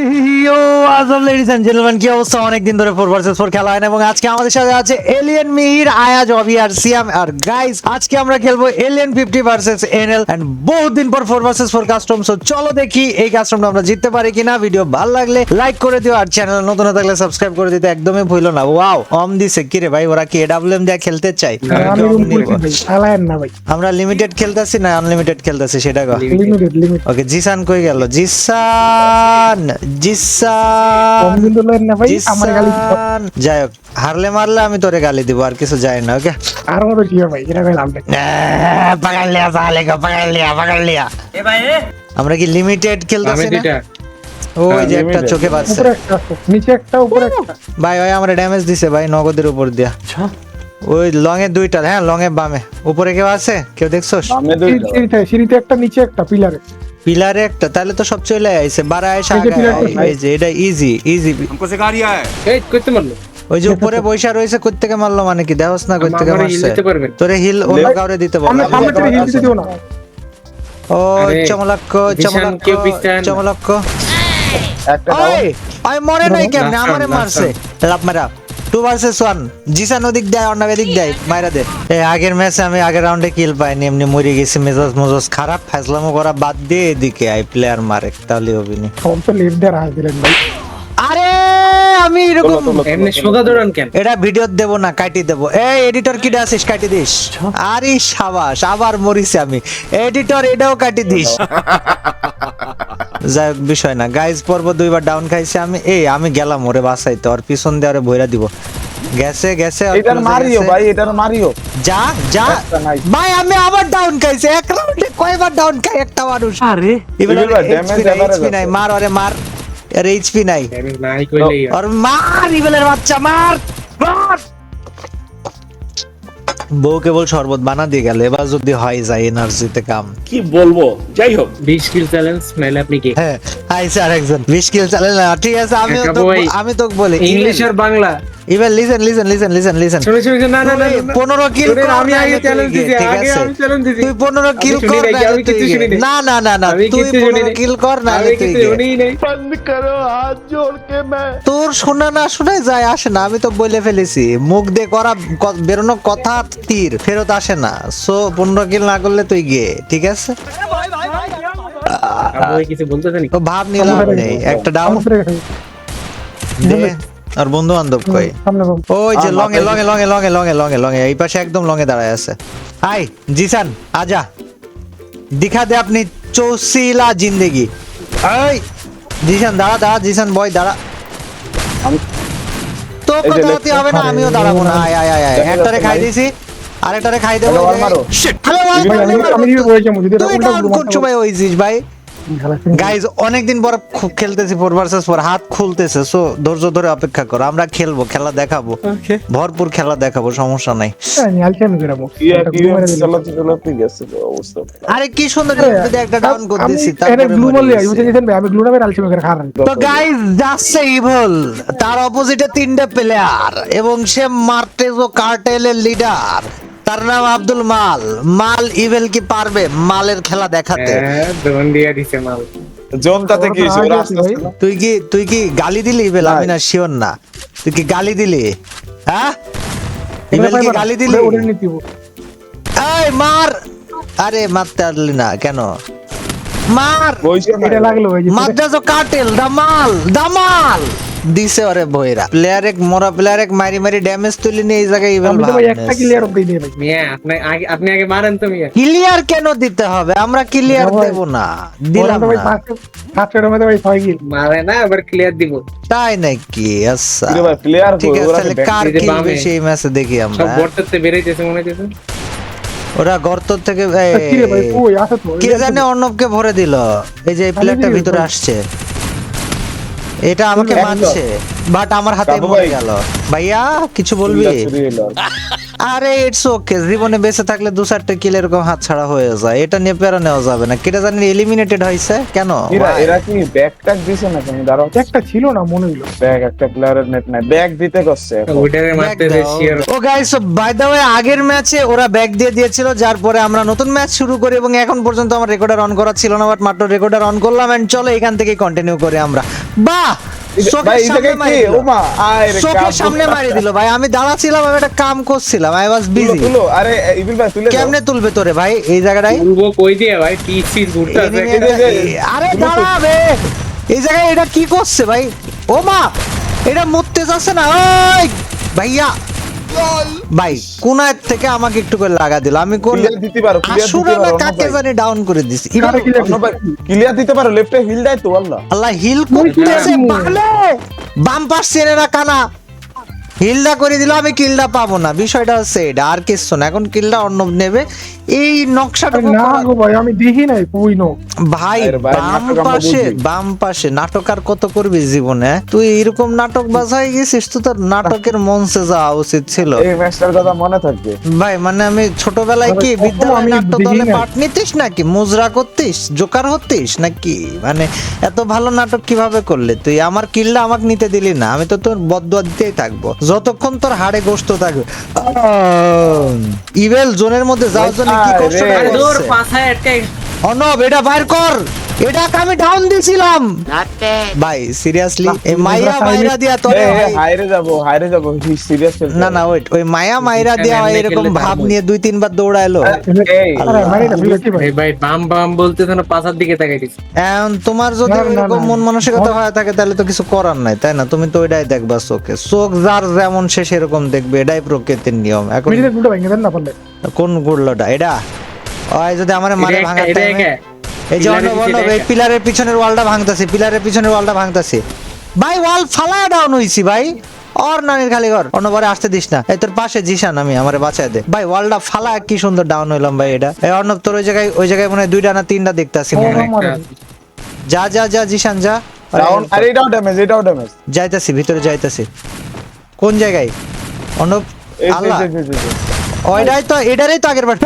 ইয়ো আজব ladies and gentleman কি অবস্থা? অনেকদিন ধরে ফোর ভার্সেস ফোর খেলা হয় না এবং আজকে আমাদের সাথে আছে এলিয়েন মিহির আয়াজ অভি আর সিয়াম আর গাইস আজকে আমরা খেলব alien fifty versus NL and বহুত দিন পর four versus four custom so চলো দেখি এই কাস্টমটা আমরা জিততে পারি কিনা। ভিডিও ভালো লাগলে লাইক করে দিও আর চ্যানেল নতুন হয়ে থাকলে সাবস্ক্রাইব করে দিতে একদমই ভুলো না। ওয়াও অম দিছে কিরে ভাই ওরা কি এডাব্লিউএম দিয়ে খেলতে চাই। আমরা লিমিটেড খেলতেছি না আনলিমিটেড খেলতেছি সেটা কো ওকে জিসান কই গেল? জিসান জিসান। কম কিন্তু লয়েন না ভাই আমার গালি জিসান যাই হোক হারলে মারলে আমি তোরে গালি দিব আর কিছু যাই না ওকে আর মতো কি ভাই এটা ভাই লাভ নাই পাকাল লিয়া সালে কো পাকাল লিয়া পাকাল লিয়া আমরা কি লিমিটেড খেলতেছি না ওই যে একটা চোখে বাজছে উপরে একটা আছে নিচে একটা উপরে একটা ভাই ওই আমরা ড্যামেজ দিছে ভাই নগদের উপর দিয়া ওই লং এ দুইটা হ্যাঁ লং এ বামে উপরে কেউ আছে কেউ দেখছোস সিঁড়ি- সিঁড়িতে সিঁড়িতে একটা নিচে একটা পিলারে পিলারে একটা তাহলে তো সব চলে আইছে বারা এসে এই যে আগে pillar টা, এই যে এটা ইজি ইজি हमको सिखा रिया है এই করতে পারলো ওই যে উপরে বৈশা রয়েছে কই থেকে মারলো মানে কি দেহস না কই থেকে আমারে heal মারছে দিতে পারবেন? তোরে হিল অন্য কাউরে দিতে বল সামনে সামনে থেকে হিল দিতে দিও না ও আরে, চমলক্ক বিশান, চমলক্ক কেউ পিছান। চমলক্ক ওই আমি মরে নাই কেমনে লাস্ট আমারে রাউন্ড, মারছে লাভ মারা টু ভার্সেস ওয়ান জিসান ওদিক দেয় অন্য এদিক দেয় মাইরা দে। এই আগের ম্যাচে আমি আগের রাউন্ডে কিল পাইনি এমনি মরে গেছি মেজাজ মজাজ খারাপ করা বাদ দিয়ে এদিকে আই প্লেয়ার মারে তাহলে দিলেন ভাই। আরে আমি এরকম এমনি সোগা দৌড়ান কেন? এটা ভিডিও দেব না কাটি দেব। এই এডিটর কি আছিস কাটি দিস? আরে সাবাস আবার মরিছি আমি। এডিটর এটাও কাটি দিস। যাই হোক, বিষয় না। গাইজ পর্ব দুইবার ডাউন খাইছে আমি। এই আমি গেলাম ওরে বাসাইতে ওর পিছন দিয়ে ওরে বইরা দিব। গেছে গেছে এটার মারিও ভাই এটার মারিও। যা যা। ভাই আমি আবার ডাউন খাইছে। এক রাউন্ডে কয়বার ডাউন খাই একটা মানুষ? আরে। এবার এইচপি নাই। মার ওরে মার। এর এইচপি নাই। আর মার ইবেলের বাচ্চা মার। বউ কেবল শরবত বানা দিয়ে গেল এবার যদি হয় যায় এনার্জিতে কাম। কি বলব? যাই হোক। 20 কিল চ্যালেঞ্জ মেলে আপনি কি? হ্যাঁ আইসে আরেকজন। বিশ কিল চ্যালেঞ্জ না ঠিক আছে আমি তো আমি তো বলি ইংলিশ আর Bangla. Even listen listen listen listen listen শুনে শুনে না না না না, না। পনেরো কিল শুনেন, আমি আগে চ্যালেঞ্জ দিছি আগে আমি চ্যালেঞ্জ দিছি। তুই পনেরো আমি কিল শুনি কর নাই, নাহলে আমি তুই কিচ্ছু গে। শুনি না না না না আমি তুই কিচ্ছু শুনি নাই। কিল কর কিছু গে। শুনিই নাই। তোর শোনা না শোনা যায় আসে না আমি তো বলে ফেলেছি। মুখ দিয়ে করা ক- বেরোনো কথা তীর ফেরত আসে না। সো পনেরো কিল না করলে তুই গে ঠিক আছে? আপু ওই কিছু বলতেছেন তো ভাব নিলাম নেই একটা ডাউন দে। আর বন্ধু বান্ধব কই। ওই যে আর লঙে মাথায় লঙে লঙে লঙে লঙে লঙে লঙে এই পাশে একদম লঙে দাঁড়ায় আছে। আই জিসান আজা। দিখা দে আপনি চৌসিলা জিন্দেগি। এই জিসান দাঁড়া দাঁড়া জিসান বয় দাঁড়া। আমি- তো দাঁড়াতে হবে না আমিও দাঁড়াবো না। আয় আয় আয় আয়। একটারে খাই ভাই। দিছি আরেকটারে খাই দেবো। হ্যালো ভাই, আমি- আমি কি বলেছি যদি পুরো কোন সময় ভাই। গাইজ অনেকদিন পর খুব খেলতেছি ফোর ভার্সেস ফোর হাত খুলতেছে। সো ধৈর্য ধরে অপেক্ষা করো আমরা খেলব খেলা দেখাবো। ভরপুর খেলা দেখাবো সমস্যা নাই। আরে কি সুন্দর যদি একটা ডাউন করে দিছি এখানে তারপরে glue মরে মারলে, গেছে। ভাই, আমি glue টা আলছি মেরে খারাপ। তো গাইজ যাচ্ছে ইভল তার অপোজিটে তিনটে প্লেয়ার এবং সে মার্টেজো কার্টেলের লিডার তার নাম আব্দুল মাল। মাল ইভেল কি পারবে? মালের খেলা দেখাতে। হ্যাঁ দোন দিয়া দিছে মাল। জোনটাতে কি হয়েছে? ওরা আস্তে আস্তে। না? তুই কি তুই কি গালি দিলি ইভেল আমি না শিওর না। তুই কি গালি দিলি? হ্যাঁ? ইভেল কি গালি দিলি। এই মার! আরে মারতে পারলি না। কেন? মার! যে- কাটেল দামাল দামাল! দিছে ওরে বইরা। প্লেয়ার এক মোরা প্লেয়ার এক মারি মারি ড্যামেজ তুলি নিয়ে এই জায়গায় ইভেল আমি তো একটা clear অব্দি দিই। ভাই। মিয়া আপনি আগে আপনি আগে মারেন তো মিয়া। ক্লিয়ার কেন দিতে হবে? আমরা ক্লিয়ার দেব না। দিলাম ভাই না। রাউন্ডে মধ্যে ভাই ছয় kill। মারে না এবার ক্লিয়ার দিব। তাই নাকি? আচ্ছা। ভাই প্লেয়ার ঠিক আছে কি কার কিল বেশি ম্যাচে দেখি সব আমরা বর্তাতে বেরাইতেছে মনে হইতেছে ওরা গর্ত থেকে এই, তা কিরে ভাই, ওই আসো তো, কে জানে অর্ণবকে ভরে দিল। এই যে এই প্লেয়ারটা ভিতরে আসছে। এটা আমাকে। মানছে বাট আমার হাতে মরে গেল। ভাইয়া কিছু বলবি? আরে ইটস ওকে জীবনে বেঁচে থাকলে দু চারটে কিল এরকম হাত ছাড়া হয়ে যায়। এটা নিয়ে পেরা নেওয়া যাবে না। কেটে জানি এলিমিনেটেড হয়েছে। কেন? এরা এরা কি ব্যাগ ট্যাগ দিছে না তুমি দাঁড়াও একটা ছিল না মনে হইল। ব্যাগ একটা প্লেয়ারের নেট নাই। ব্যাগ দিতে করছে। ওইটারে মারতেছে শিওর ও গাইস বাই দ্য ওয়ে আগের ম্যাচে ওরা ব্যাগ দিয়ে দিয়েছিল যার পরে আমরা নতুন ম্যাচ শুরু করি এবং এখন পর্যন্ত আমার রেকর্ডার অন করা ছিল না বাট মাত্র রেকর্ডার অন করলাম এন্ড চলো এখান থেকে কন্টিনিউ করি আমরা। বাহ! চোখের সামনে মারি দিল। ওমা আয় রে চোখের কাবু। সামনে মারি দিল ভাই। আমি দাঁড়াছিলাম আমি একটা কাম করছিলাম। আই ওয়াজ বিজি আরে ইবিল ভাই তুলে কেমনে তুলবে তোরে ভাই? এই জায়গাটায়? তুলবো কই দিয়ে ভাই? ঘুরতে আছে আরে দাঁড়াবে। এই জায়গায় এটা কি করছে ভাই? ও মা এটা মরতে যাচ্ছে না। ওই ভাইয়া। ভাই কোনার থেকে আমাকে একটু করে লাগা দিল। আমি কোন দিতে পারো আসুরা না কাকে জানি ডাউন করে দিছি। clear ক্লিয়ার দিতে পারো লেফটে হিল দেয় তো আল্লাহ। আল্লাহ হিল করতেছে ভালো! বাম পাশ চেনে না কানা। হিলটা করে দিলে আমি কিলটা পাবো না। বিষয়টা হচ্ছে এটা আর কিছু না। এখন কিলটা অন্য নেবে। এই নকশাটা না গো ভাই আমি দেখি নাই কই নো ভাই বাম পাশে বাম পাশে নাটক আর কত করবি জীবনে তুই এরকম নাটক বাজ হয়ে গেছিস তো তোর নাটকের মঞ্চে যাওয়া উচিত ছিল। এই ম্যাচটার কথা মনে থাকবে। ভাই মানে আমি ছোটবেলায় কি বিদ্যালয় নাট্য দলে পাঠ নিতিস নাকি? মুজরা করতিস? জোকার হতিস নাকি? মানে এত ভালো নাটক কীভাবে করলে? তুই আমার কিল্লা আমাকে নিতে দিলি না আমি তো তোর বদুয়া দিতেই থাকব। যতক্ষণ তোর হাড়ে গোস্ত থাকবে। ইভেল জোনের মধ্যে যাওয়ার জন্য কি কষ্ট। আরে দূর? পাছায় আটকে অনব এটা বাইর কর। এটাকে আমি ডাউন দিছিলাম ভাই সিরিয়াসলি এই মুজরা মাইরা দিয়া তোরে হাইরে যাব হাইরে যাব সিরিয়াস না না ওয়েট ওই মায়া মাইরা দিয়া এরকম ভাব নিয়ে দুই তিনবার দৌড়াইলো। এই। ভাই বাম বাম বলতে যেন পাছার দিকে তাকাইতিস এখন তোমার যদি এরকম মন মানসিকতা হয়ে থাকে তাহলে তো কিছু করার নাই তাই না? তুমি তো ওইটাই দেখবা চোখে। চোখ যার যেমন সে সেরকম দেখবে এটাই প্রকৃতির নিয়ম। এখন কোন গুড়লোটা? এটা? ওই যদি আমার মারে এটা এই যে অর্ণব, অর্ণব, এই পিলারের পিছনের ওয়ালটা ভাঙতাছে পিলারের পিছনের ওয়ালটা ভাঙতাছে। ভাই ওয়াল ফালা ডাউন হইছি ভাই। ওর নানির খালি ঘর। অন্যবারে আসতে দিস না। এই তোর পাশে জিসান আমি আমারে বাঁচায় দে। ভাই ওয়ালটা ফালা কি সুন্দর ডাউন হইলাম ভাই এটা। এই অর্ণব তোর ওই জায়গায় ওই জায়গায় মনে হয় দুইটা না তিনটা দেখতাছি মনে হয়। যা যা যা জিসান যা। আরে এটাও ড্যামেজ এটাও ড্যামেজ যাইতাছি ভিতরে যাইতাছি। কোন জায়গায়? অর্ণব আল্লাহ। ওইটাই তো এটারই তো আগের বার।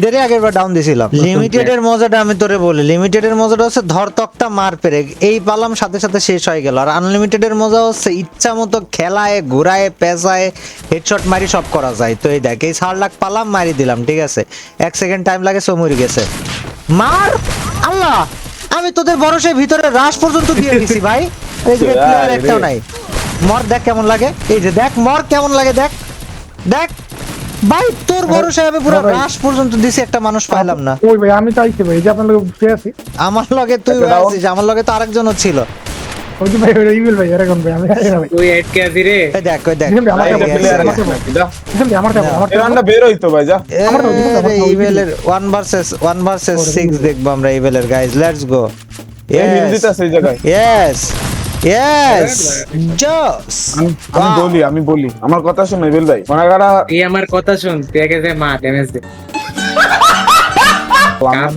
এটারই আগের বার ডাউন দিছিলাম। লিমিটেড এর মজাটা আমি তোরে বলি। লিমিটেড এর মজাটা হচ্ছে ধর তক্তা মার পেরে। এই পালাম সাথে সাথে শেষ হয়ে গেল। আর আনলিমিটেড এর মজা হচ্ছে ইচ্ছা মতো খেলায় ঘুরায় পেঁচায় হেডশট মারি সব করা যায়। তো এই দেখ এই সার লাখ পালাম মারি দিলাম ঠিক আছে? এক সেকেন্ড টাইম লাগে সো মরে গেছে। মার! আল্লাহ! আমি তোদের ভরসায় ভিতরে রাশ পর্যন্ত দিয়ে দিছি ভাই। এই যে একটাও নাই। মর দেখ কেমন লাগে। এই যে দেখ মর কেমন লাগে দেখ। দেখ। ভাই তোর ভরসায় আমি পুরো রাশ পর্যন্ত দিছি একটা মানুষ পাইলাম না। ওই ভাই আমি চাইছি ভাই যে আপনার লোক বসে আছি। আমার লগে তুই আছিস আমার লগে তো আরেকজনও ছিল। ওই যে ভাই ওই ইমেল ভাই এরকম ভাই আমি জানি না ভাই। তুই আটকে আছি রে। এই দেখ ওই দেখ। আমার কাছে আছে। আছে কাছে বের হইতো ভাই যা। ইভেলের ভার্সেস ওয়ান ভার্সেস সিক্স দেখব আমরা ইভেলের গাইজ লেটস গো এই দিতেছে এই জায়গায়। ইয়েস ইয়েস জস আমি- বলি আমি বলি। আমার কথা শুনো ভাই। তুই আমার কথা শুন তুই একে যে মা ড্যামেজ দে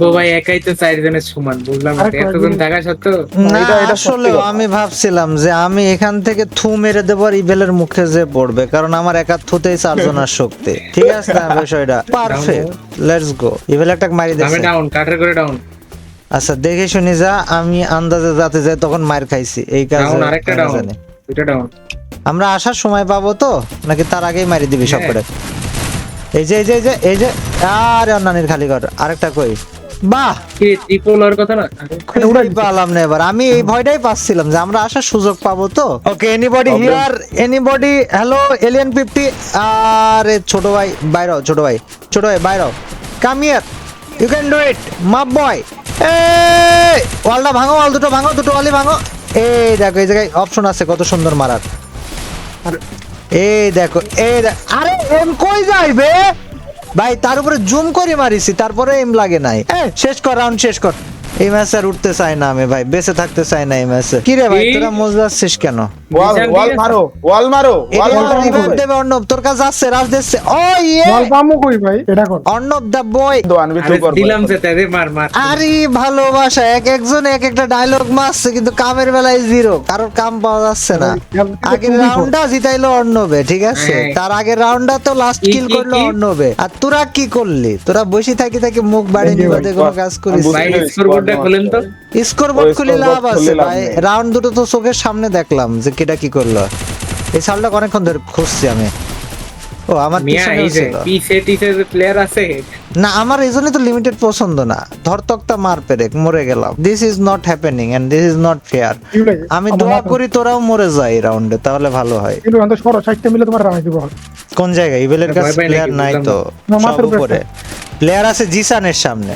ভাই একাই তো চারজনের সমান বুঝলাম এতজন থাকা সত্ত্বেও না এটা- এটা সত্যি আসলে আমি ভাবছিলাম যে আমি এখান থেকে থু মেরে দেবো আর ইবেলের মুখে যে পড়বে কারণ আমার একা থুতেই চারজনের শক্তি। ঠিক আছে না বিষয়টা? পারফেক্ট লেটস গো ইবেল একটা মারি আমি ডাউন কাটার করে ডাউন আচ্ছা দেখে শুনে যা আমি আন্দাজে যাতে যাই তখন মার খাইছি। এই কাজে ডাউন আরেকটা ডাউন। দুটো ডাউন আমরা আসার সময় পাবো তো? নাকি তার আগেই মারি দিবি সব হ্যাঁ। করে এই যে এই যে এই যে এই যে আরে অন্যানের খালি ঘর। আরেকটা কই? বাহ! কি ত্রিপল আর কথা না? খুঁজেই পেলাম না এবার। আমি এই ভয়টাই পাচ্ছিলাম যে আমরা আসার সুযোগ পাবো তো? Okay anybody. Here anybody hello alien fifty আরে ছোট ভাই বাইরে ছোট ভাই। ছোট ভাই বাইরে come here you can do it মাপ বয় ওয়ালটা ভাঙো ওয়াল দুটো ভাঙো দুটো ওয়ালই ভাঙো। এই দেখো এই জায়গায় অপশন আছে কত সুন্দর মারার। এই দেখো এই আরে এম কই যাইবে ভাই তার উপরে জুম করে মারিছি তারপরে এম লাগে নাই। শেষ কর রাউন্ড শেষ কর। এই ম্যাচ আর উঠতে চাই না আমি ভাই বেঁচে থাকতে চাই না এই ম্যাচে কি রে ভাই? তোরা মজলাচ্ছিস কেন? ওয়াল নিশান ওয়াল দিয়ে- মারো ওয়াল মারো ওয়াল এটা মারো। revive দেবে অর্ণব তোর কাছে আসছে রাজ দিচ্ছে। ও ইয়ে। বল পামু কই ভাই? এটা কোন? অর্ণব দা বয়। তো আনবি তো দিলাম যেতে রে মার মার। আরে ভালোবাসা এক একজন এক একটা ডায়লগ মারছে কিন্তু কামের বেলায় জিরো কারোর কাম পাওয়া যাচ্ছে না। আগের রাউন্ডটা জিতাইলো অর্ণবে ঠিক আছে? হ্যাঁ। তার আগের রাউন্ডটা তো লাস্ট কিল করল অর্ণবে। আর তোরা কি করলি? তোরা বসে থাকি থাকি মুখ বাড়ি নিবাদে কোনো কাজ করিস। ভাই বুঝতে খোলেন তো। স্কোর বোর্ড খুলে লাভ আছে ভাই। রাউন্ড দুটো তো চোখের সামনে দেখলাম যে কেটা কি করল। এই সালটা অনেকক্ষণ ধরে খুঁজছি আমি। ও আমার প্লেয়ার আছে। না আমার এই তো লিমিটেড পছন্দ না। ধরতকটা মার পেরেক মরে গেলাম। This is not happening and this is not fair আমি দোয়া করি তোরাও মরে যায় এই রাউন্ডে তাহলে ভালো হয়। কিন্তু অন্তত সরো সাইডটা মিলে তোমার দিব। কোন জায়গায়? ইভেলের কাছে প্লেয়ার নাই তো। সব উপরে। প্লেয়ার আছে জিসানের সামনে।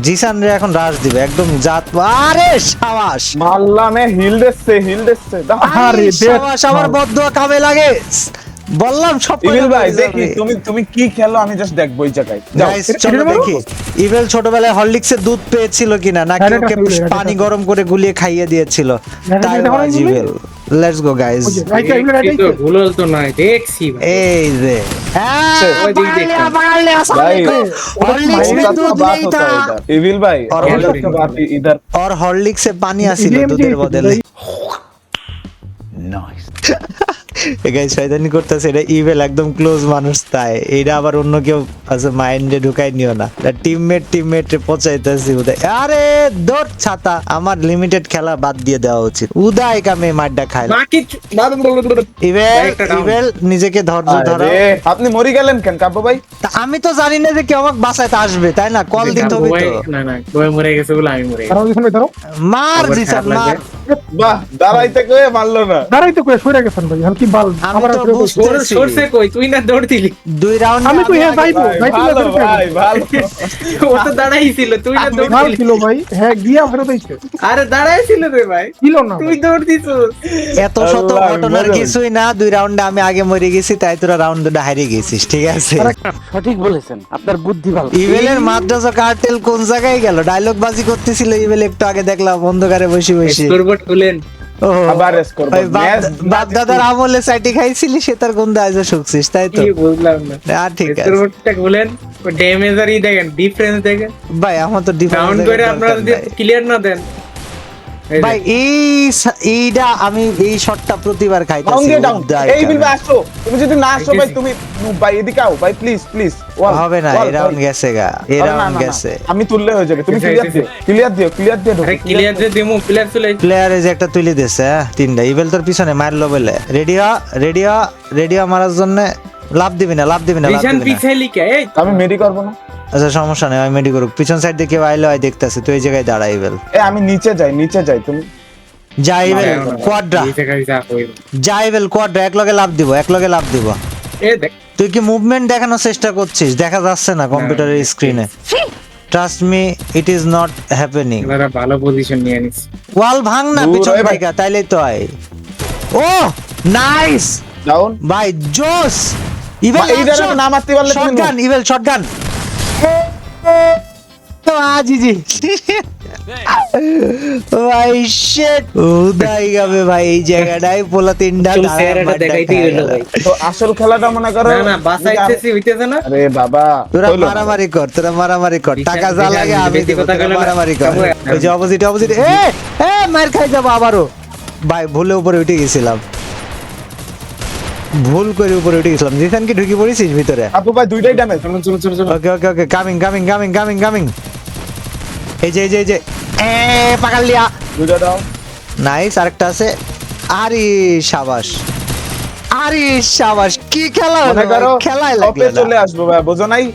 জিসান রে এখন রাশ দিবে একদম জাত আরে সাবাস মারলামে হিল দিচ্ছে হিল দিচ্ছে দাও। আরে। সাবাস আমার বদদোয়া কামে লাগে বললাম সব ইভেল ভাই দেখি তুমি তুমি কি খেলো? আমি জাস্ট দেখব এই জায়গায়। চলো দেখি? ইভেল ছোটবেলায় হরলিক্সের দুধ পেয়েছিল কিনা নাকি ওকে পানি গরম করে গুলিয়ে খাইয়ে দিয়েছিল? তাই ইভেল লেটস গো গাইস ভুল তো নাই দেখছি এই যে হ্যাঁ, ভাই আর হরলিক্সে পানি আসিল দুধের বদলে। নাইস গাইস শয়তানি করতেছে এটা ইভেল একদম ক্লোজ মানুষ তাই। এটা আবার অন্য কেউ আছে মাইন্ডে ঢুকাই নিও না। টিমমেট টিমমেট পচাইতেছি উদয়। আরে দৌড় ছাতা আমার লিমিটেড খেলা বাদ দিয়ে দেওয়া উচিত। উদয় কামে ইভেল। ইভেল নিজেকে ধৈর্য ধরো আপনি মরি গেলেন কেন কাব্য ভাই? আমি তো জানি না যে কেউ আমাকে বাঁচাইতে আসবে তাই না? কল দিতে হবে তো। না না মরে গেছে বলে আমি মরে মার জিসান মার। বাহ দাঁড়াইতে কয়ে মারলো না। দাঁড়াই তো কয়ে সরে গেছেন ভাই আমি কি বাল আমি আমার উপরে বসে- বুঝতে- তোর সরষে কই? তুই না দৌড় দিলি দুই রাউন্ড আমি তো হ্যাঁ যাইবো ভাই, ভালো ভাই ভালো। ও তো দাঁড়াই তুই না দৌড় দিলি ছিল ভাই। হ্যাঁ গিয়া ফেরত আইছে। আরে দাঁড়াই রে ভাই। ছিল না তুই দৌড় দিছিস এত শত ঘটনার কিছুই না দুই রাউন্ডে আমি আগে মরে গেছি তাই তোরা রাউন্ড দুটা হারিয়ে গেছিস ঠিক আছে? সঠিক বলেছেন আপনার বুদ্ধি ভালো। ইভেলের মাদ্রাসা কার্টেল কোন জায়গায় গেল? ডায়লগ বাজি করতেছিল ইভেল একটু আগে দেখলাম অন্ধকারে বসে বসে। আবার দাদার আমলে সাইটে খাইছিলি সে তার গন্ধে আজও শুকছিস তাই তো? বুঝলাম না। আর ঠিক আছে। স্কোরবোর্ডটা খুলেন ড্যামেজারই দেখেন ডিফারেন্স দেখেন। ভাই আমার তো ডিফারেন্স করে আপনারা যদি ক্লিয়ার না দেন। ভাই এই এইটা আমি এই শটটা প্রতিবার দিয়ে এই বিল আসো। তুমি যদি না আসো ভাই তুমি ভাই এদিকে আও ভাই প্লিজ প্লিজ হবে না এই রাউন্ড গেছে গা এই রাউন্ড গেছে। আমি তুললে হয়ে যাবে। তুমি ক্লিয়ার। দিও ক্লিয়ার দিও ক্লিয়ার দিয়ে আরে ক্লিয়ার যে দিমু প্লেয়ার। প্লেয়ারে যে একটা তুলে দিছে হ্যাঁ, তিনটা। ইভেল তোর পিছনে মারলো বলে। রেডিও রেডিও রেডিও মারার জন্য লাভ দিবি না লাভ দিবি না লাভ দিবি না। পিছাইলি কে? এই আমি মেডি করব না। আচ্ছা সমস্যা নেই আমি মেডি করুক পিছন সাইড দিয়ে কেউ আইলো আই দেখতেছে তুই এই জায়গায় দাঁড়া ইভেল এ আমি নিচে যাই নিচে যাই তুমি যা ইভেল কোয়াড্রা এই জায়গায় যা হইব। যা কোয়াড্রা এক লগে লাভ দিব এক লগে লাভ দিব। এ দেখ। তুই কি মুভমেন্ট দেখানোর চেষ্টা করছিস? দেখা যাচ্ছে না কম্পিউটারের স্ক্রিনে trust me it is not happening এনারা ভালো পজিশন নিয়ে নিস। ওয়াল ভাঙ না পিছন থেকে তাইলেই তো আয় ও নাইস ডাউন ভাই জোস ইভেল ভাই, এই না মারতে পারলে তুমি shotgun evil shotgun G G. ভাই শিট উদাই গাবে ভাই এই জায়গাটাই পোলা তিনটা চেহারাটা মারটা দেখাইতেই হলো গেল। ভাই। তো আসল খেলাটা মনে করো না না বাসাইতেছি হইতেছে না। আরে বাবা তোরা মারামারি কর তোরা মারামারি কর। টাকা যা লাগে আমি দিব তোরা মারামারি কর। ওই যে অপোজিট অপোজিট এ এ মার খাই যাব আবারও। ভাই ভুলে উপরে উঠে গেছিলাম। ভুল করে উপরে উঠে গেছিলাম। জিসান কি ঢুকে পড়েছিস ভিতরে? আপু ভাই দুইটাই ড্যামেজ চলো চলো চলো চলো। Okay okay okay coming coming coming coming coming এই যে এই যে এই যে। এ পাকাল লিয়া দুটো দাও। নাইস আরেকটা আছে। আরে সাবাস। আরে সাবাস কি খেলা হলো টপে লাগল চলে আসব ভাই বোঝো নাই?